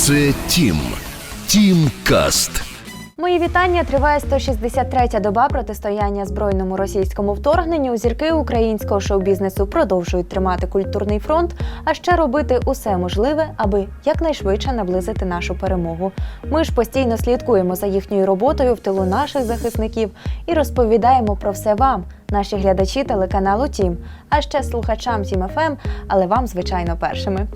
Це Тім. Тім Каст. Мої вітання. Триває 163-я доба протистояння збройному російському вторгненню. Зірки українського шоу-бізнесу продовжують тримати культурний фронт, а ще робити усе можливе, аби якнайшвидше наблизити нашу перемогу. Ми ж постійно слідкуємо за їхньою роботою в тилу наших захисників і розповідаємо про все вам, наші глядачі телеканалу Тім, а ще слухачам Тім ФМ, але вам, звичайно, першими.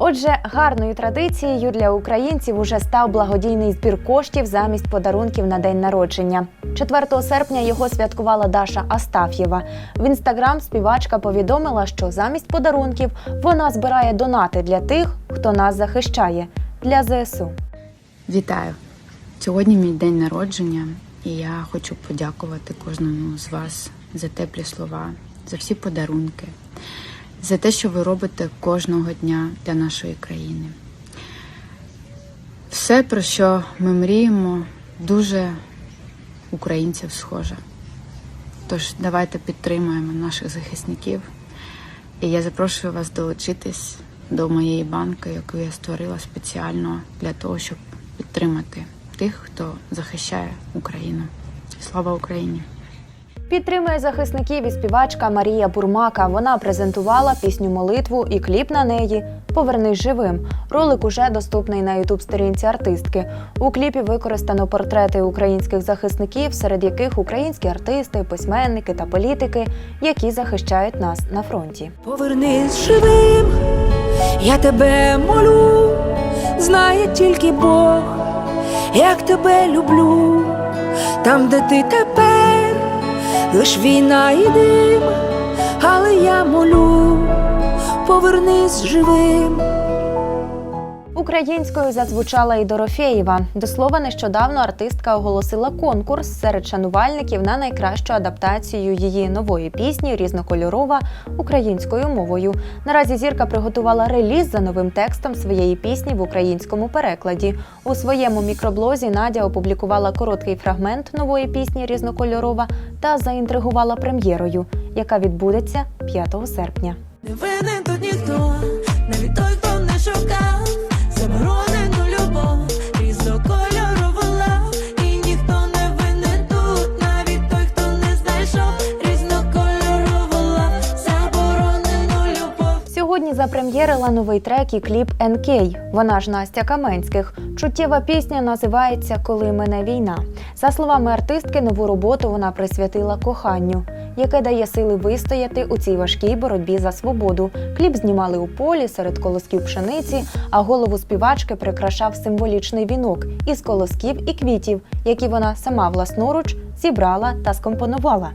Отже, гарною традицією для українців уже став благодійний збір коштів замість подарунків на день народження. 4 серпня його святкувала Даша Астаф'єва. В інстаграм співачка повідомила, що замість подарунків вона збирає донати для тих, хто нас захищає для ЗСУ. Вітаю! Сьогодні мій день народження, і я хочу подякувати кожному з вас за теплі слова, за всі подарунки, за те, що ви робите кожного дня для нашої країни. Все, про що ми мріємо, дуже українців схоже. Тож давайте підтримуємо наших захисників. І я запрошую вас долучитись до моєї банки, яку я створила спеціально для того, щоб підтримати тих, хто захищає Україну. Слава Україні! Підтримує захисників і співачка Марія Бурмака. Вона презентувала пісню молитву і кліп на неї Повернись живим. Ролик уже доступний на ютуб сторінці артистки. У кліпі використано портрети українських захисників, серед яких українські артисти, письменники та політики, які захищають нас на фронті. Повернись живим, я тебе молю, знає тільки Бог, як тебе люблю, там, де ти тепер, лиш війна і дим, але я молю, повернись живим. Українською зазвучала і Дорофєєва. До слова, нещодавно артистка оголосила конкурс серед шанувальників на найкращу адаптацію її нової пісні різнокольорова українською мовою. Наразі зірка приготувала реліз за новим текстом своєї пісні в українському перекладі. У своєму мікроблозі Надя опублікувала короткий фрагмент нової пісні різнокольорова та заінтригувала прем'єрою, яка відбудеться 5 серпня. Не винен тут ніхто, навіть той, хто запрем'єрила новий трек і кліп НК. Вона ж Настя Каменських. Чуттєва пісня називається Коли мене війна. За словами артистки, нову роботу вона присвятила коханню, яке дає сили вистояти у цій важкій боротьбі за свободу. Кліп знімали у полі серед колосків пшениці, а голову співачки прикрашав символічний вінок із колосків і квітів, які вона сама власноруч зібрала та скомпонувала.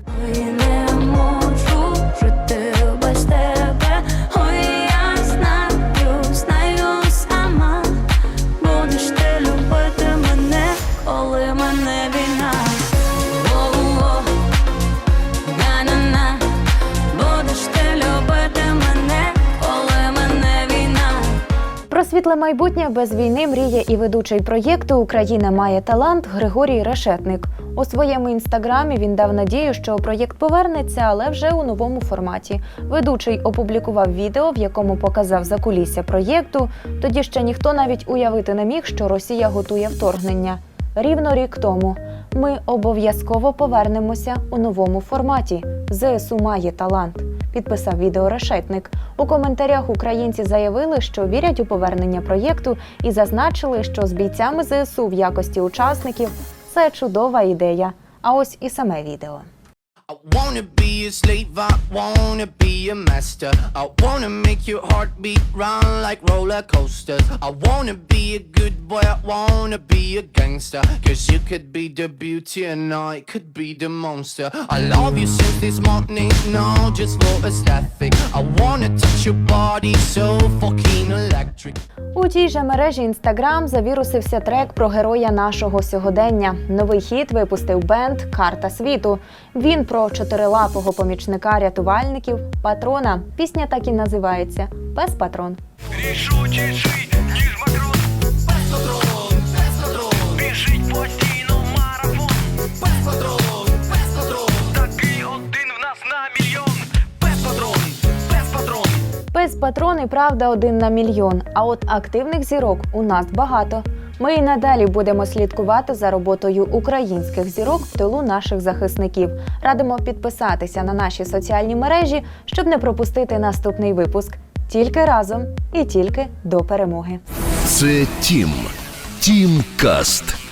Світле майбутнє без війни мріє і ведучий проєкту Україна має талант Григорій Решетник. У своєму інстаграмі він дав надію, що проєкт повернеться, але вже у новому форматі. Ведучий опублікував відео, в якому показав закулісся проєкту. Тоді ще ніхто навіть уявити не міг, що Росія готує вторгнення. Рівно рік тому ми обов'язково повернемося у новому форматі. ЗСУ має талант. Підписав відео решетник. У коментарях українці заявили, що вірять у повернення проєкту і зазначили, що з бійцями ЗСУ в якості учасників це чудова ідея. А ось і саме відео. I wanna be a slave, I wanna be a master. I wanna make your heartbeat run like roller coasters. I wanna be a good boy, I wanna be a gangster. Cause you could be the beauty and I could be the monster. I love you since this morning, no, just for aesthetic. I wanna touch your body so fucking electric. У тій же мережі Instagram завірусився трек про героя нашого сьогодення. Новий хіт випустив бенд Карта світу. Він про чотирилапого помічника рятувальників патрона. Пісня так і називається Пес патрон. Рішучіший, ніж макрон патрон, патрон Біжить постійно марафон Без патрон, патрон Такий один в нас на мільйон Без патрон, без патрон Пес патрон і правда один на мільйон. А от активних зірок у нас багато. Ми і надалі будемо слідкувати за роботою українських зірок в тилу наших захисників. Радимо підписатися на наші соціальні мережі, щоб не пропустити наступний випуск. Тільки разом і тільки до перемоги. Це Тім. Тім Каст.